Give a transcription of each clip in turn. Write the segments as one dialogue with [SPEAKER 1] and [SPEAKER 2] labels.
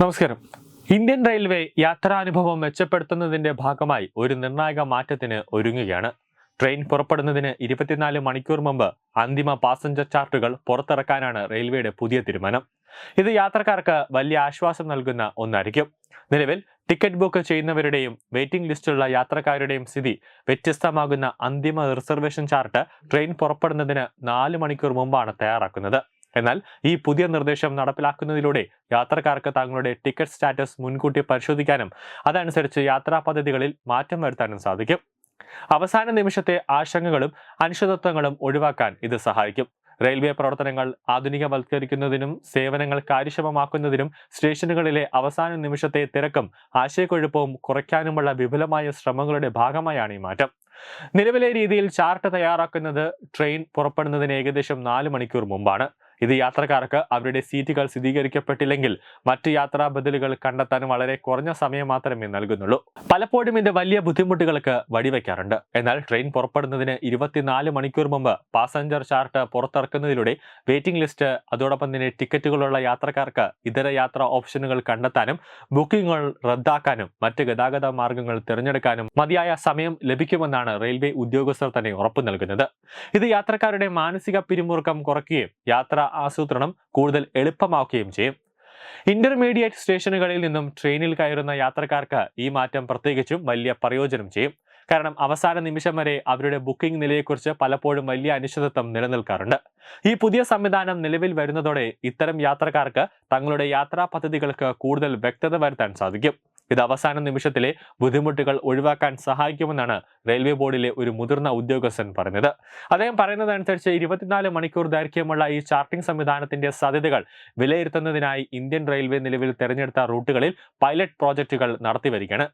[SPEAKER 1] നമസ്കാരം. Indian railway യാത്രാനുഭവം മെച്ചപ്പെടുത്തുന്നതിന്റെ ഭാഗമായി ഒരു നിർണായക മാറ്റത്തിന് ഒരുങ്ങുകയാണ്. ട്രെയിൻ പുറപ്പെടുന്നതിന് ഇരുപത്തിനാല് മണിക്കൂർ മുമ്പ് അന്തിമ പാസഞ്ചർ ചാർട്ടുകൾ പുറത്തിറക്കാനാണ് റെയിൽവേയുടെ പുതിയ തീരുമാനം. ഇത് യാത്രക്കാർക്ക് വലിയ ആശ്വാസം നൽകുന്ന ഒന്നായിരിക്കും. നിലവിൽ ടിക്കറ്റ് ബുക്ക് ചെയ്യുന്നവരുടെയും വെയിറ്റിംഗ് ലിസ്റ്റുള്ള യാത്രക്കാരുടെയും സ്ഥിതി വ്യത്യസ്തമാകുന്ന അന്തിമ റിസർവേഷൻ ചാർട്ട് ട്രെയിൻ പുറപ്പെടുന്നതിന് നാല് മണിക്കൂർ മുമ്പാണ് തയ്യാറാക്കുന്നത്. എന്നാൽ ഈ പുതിയ നിർദ്ദേശം നടപ്പിലാക്കുന്നതിലൂടെ യാത്രക്കാർക്ക് തങ്ങളുടെ ടിക്കറ്റ് സ്റ്റാറ്റസ് മുൻകൂട്ടി പരിശോധിക്കാനും അതനുസരിച്ച് യാത്രാ പദ്ധതികളിൽ മാറ്റം വരുത്താനും സാധിക്കും. അവസാന നിമിഷത്തെ ആശങ്കകളും അനിശ്ചിതത്വങ്ങളും ഒഴിവാക്കാൻ ഇത് സഹായിക്കും. റെയിൽവേ പ്രവർത്തനങ്ങൾ ആധുനികവൽക്കരിക്കുന്നതിനും സേവനങ്ങൾ കാര്യക്ഷമമാക്കുന്നതിനും സ്റ്റേഷനുകളിലെ അവസാന നിമിഷത്തെ തിരക്കും ആശയക്കുഴപ്പവും കുറയ്ക്കാനുമുള്ള വിപുലമായ ശ്രമങ്ങളുടെ ഭാഗമായാണ് ഈ മാറ്റം. നിലവിലെ രീതിയിൽ ചാർട്ട് തയ്യാറാക്കുന്നത് ട്രെയിൻ പുറപ്പെടുന്നതിന് ഏകദേശം നാല് മണിക്കൂർ മുമ്പാണ്. ഇത് യാത്രക്കാർക്ക് അവരുടെ സീറ്റുകൾ സ്ഥിരീകരിക്കപ്പെട്ടില്ലെങ്കിൽ മറ്റ് യാത്രാ ബദലുകൾ കണ്ടെത്താൻ വളരെ കുറഞ്ഞ സമയം മാത്രമേ നൽകുന്നുള്ളൂ. പലപ്പോഴും ഇത് വലിയ ബുദ്ധിമുട്ടുകൾക്ക് വഴിവെക്കാറുണ്ട്. എന്നാൽ ട്രെയിൻ പുറപ്പെടുന്നതിന് ഇരുപത്തിനാല് മണിക്കൂർ മുമ്പ് പാസഞ്ചർ ചാർട്ട് പുറത്തിറക്കുന്നതിലൂടെ വെയിറ്റിംഗ് ലിസ്റ്റ് അതോടൊപ്പം തന്നെ ടിക്കറ്റുകളുള്ള യാത്രക്കാർക്ക് ഇതര യാത്രാ ഓപ്ഷനുകൾ കണ്ടെത്താനും ബുക്കിംഗുകൾ റദ്ദാക്കാനും മറ്റ് ഗതാഗത മാർഗങ്ങൾ തിരഞ്ഞെടുക്കാനും മതിയായ സമയം ലഭിക്കുമെന്നാണ് റെയിൽവേ ഉദ്യോഗസ്ഥർ തന്നെ ഉറപ്പു നൽകുന്നത്. ഇത് യാത്രക്കാരുടെ മാനസിക പിരിമുറുക്കം കുറയ്ക്കുകയും യാത്രാ ആസൂത്രണം കൂടുതൽ എളുപ്പമാക്കുകയും ചെയ്യും. ഇന്റർമീഡിയറ്റ് സ്റ്റേഷനുകളിൽ നിന്നും ട്രെയിനിൽ കയറുന്ന യാത്രക്കാർക്ക് ഈ മാറ്റം പ്രത്യേകിച്ചും വലിയ പ്രയോജനം ചെയ്യും. കാരണം അവസാന നിമിഷം വരെ അവരുടെ ബുക്കിംഗ് നിലയെക്കുറിച്ച് പലപ്പോഴും വലിയ അനിശ്ചിതത്വം നിലനിൽക്കാറുണ്ട്. ഈ പുതിയ സംവിധാനം നിലവിൽ വരുന്നതോടെ ഇത്തരം യാത്രക്കാർക്ക് തങ്ങളുടെ യാത്രാ പദ്ധതികൾക്ക് കൂടുതൽ വ്യക്തത വരുത്താൻ സാധിക്കും. ഇത് അവസാന നിമിഷത്തിലെ ബുദ്ധിമുട്ടുകൾ ഒഴിവാക്കാൻ സഹായിക്കുമെന്നാണ് റെയിൽവേ ബോർഡിലെ ഒരു മുതിർന്ന ഉദ്യോഗസ്ഥൻ പറഞ്ഞത്. അദ്ദേഹം പറയുന്നതനുസരിച്ച് ഇരുപത്തിനാല് മണിക്കൂർ ദൈർഘ്യമുള്ള ഈ ചാർട്ടിംഗ് സംവിധാനത്തിന്റെ സാധ്യതകൾ വിലയിരുത്തുന്നതിനായി ഇന്ത്യൻ റെയിൽവേ നിലവിൽ തെരഞ്ഞെടുത്ത റൂട്ടുകളിൽ പൈലറ്റ് പ്രോജക്റ്റുകൾ നടത്തിവരികയാണ്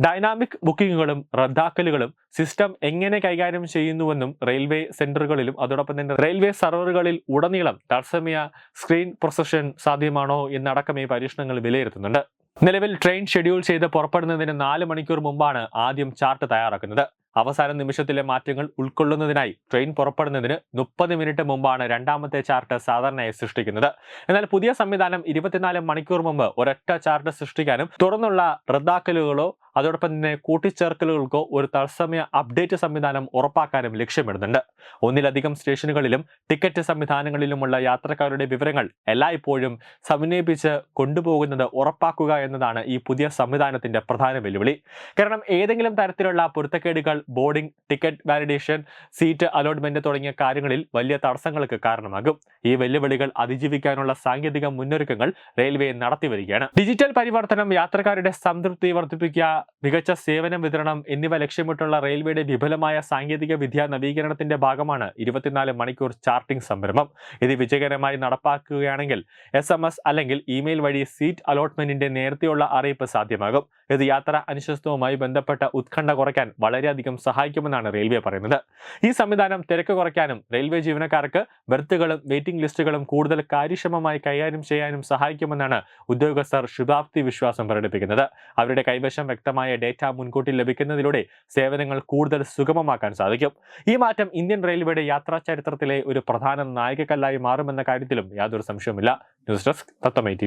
[SPEAKER 1] ഡൈനാമിക് ബുക്കിങ്ങുകളും റദ്ദാക്കലുകളും സിസ്റ്റം എങ്ങനെ കൈകാര്യം ചെയ്യുന്നുവെന്നും റെയിൽവേ സെന്ററുകളിലും അതോടൊപ്പം തന്നെ റെയിൽവേ സർവറുകളിൽ ഉടനീളം തത്സമയ സ്ക്രീൻ പ്രൊസഷൻ സാധ്യമാണോ എന്നടക്കം ഈ പരീക്ഷണങ്ങൾ വിലയിരുത്തുന്നുണ്ട്. നിലവിൽ ട്രെയിൻ ഷെഡ്യൂൾ ചെയ്ത് പുറപ്പെടുന്നതിന് നാല് മണിക്കൂർ മുമ്പാണ് ആദ്യം ചാർട്ട് തയ്യാറാക്കുന്നത്. അവസാന നിമിഷത്തിലെ മാറ്റങ്ങൾ ഉൾക്കൊള്ളുന്നതിനായി ട്രെയിൻ പുറപ്പെടുന്നതിന് മുപ്പത് മിനിറ്റ് മുമ്പാണ് രണ്ടാമത്തെ ചാർട്ട് സാധാരണയായി സൃഷ്ടിക്കുന്നത്. എന്നാൽ പുതിയ സംവിധാനം ഇരുപത്തിനാല് മണിക്കൂർ മുമ്പ് ഒരൊറ്റ ചാർട്ട് സൃഷ്ടിക്കാനും തുടർന്നുള്ള റദ്ദാക്കലുകളോ അതോടൊപ്പം തന്നെ കൂട്ടിച്ചേർക്കലുകൾക്കോ ഒരു തത്സമയ അപ്ഡേറ്റ് സംവിധാനം ഉറപ്പാക്കാനും ലക്ഷ്യമിടുന്നുണ്ട്. ഒന്നിലധികം സ്റ്റേഷനുകളിലും ടിക്കറ്റ് സംവിധാനങ്ങളിലുമുള്ള യാത്രക്കാരുടെ വിവരങ്ങൾ എല്ലായ്പ്പോഴും സമന്വയിപ്പിച്ച് കൊണ്ടുപോകുന്നത് ഉറപ്പാക്കുക എന്നതാണ് ഈ പുതിയ സംവിധാനത്തിന്റെ പ്രധാന വെല്ലുവിളി. കാരണം ഏതെങ്കിലും തരത്തിലുള്ള പൊരുത്തക്കേടുകൾ boarding ticket validation seat allotment തുടങ്ങിയ കാര്യങ്ങളിൽ വലിയ തടസ്സങ്ങൾക്ക് കാരണമാകും. ഈ വെല്ലുവിളികൾ അതിജീവിക്കാനുള്ള സാങ്കേതിക മുന്നൊരുക്കങ്ങൾ റെയിൽവേ നടത്തിവരികയാണ്. ഡിജിറ്റൽ പരിവർത്തനം യാത്രക്കാരുടെ സംതൃപ്തി വർദ്ധിപ്പിക്കുക മികച്ച സേവനം വിതരണം എന്നിവ ലക്ഷ്യമിട്ടുള്ള റെയിൽവേയുടെ വിപുലമായ സാങ്കേതിക വിദ്യാ നവീകരണത്തിന്റെ ഭാഗമാണ് ഇരുപത്തിനാല് മണിക്കൂർ ചാർട്ടിംഗ് സംരംഭം. ഇത് വിജയകരമായി നടപ്പാക്കുകയാണെങ്കിൽ എസ് അല്ലെങ്കിൽ ഇമെയിൽ വഴി സീറ്റ് അലോട്ട്മെന്റിന്റെ നേരത്തെയുള്ള അറിയിപ്പ് സാധ്യമാകും. ഇത് യാത്രാ അനിശ്ചിതവുമായി ബന്ധപ്പെട്ട ഉത്കണ്ഠ കുറയ്ക്കാൻ വളരെയധികം സഹായിക്കുമെന്നാണ് റെയിൽവേ പറയുന്നത്. ഈ സംവിധാനം തിരക്ക് കുറയ്ക്കാനും റെയിൽവേ ജീവനക്കാർക്ക് ബെർത്തുകളും വെയിറ്റിംഗ് ലിസ്റ്റുകളും കൂടുതൽ കാര്യക്ഷമമായി കൈകാര്യം ചെയ്യാനും സഹായിക്കുമെന്നാണ് ഉദ്യോഗസ്ഥർ ശുഭാപ്തി വിശ്വാസം പ്രകടിപ്പിക്കുന്നത്. അവരുടെ കൈവശം വ്യക്തമായ ഡേറ്റ മുൻകൂട്ടി ലഭിക്കുന്നതിലൂടെ സേവനങ്ങൾ കൂടുതൽ സുഗമമാക്കാൻ സാധിക്കും. ഈ മാറ്റം ഇന്ത്യൻ റെയിൽവേയുടെ യാത്രാ ചരിത്രത്തിലെ ഒരു പ്രധാന നായികക്കല്ലായി മാറുമെന്ന കാര്യത്തിലും യാതൊരു സംശയവുമില്ല. News desk തത്തമൈ T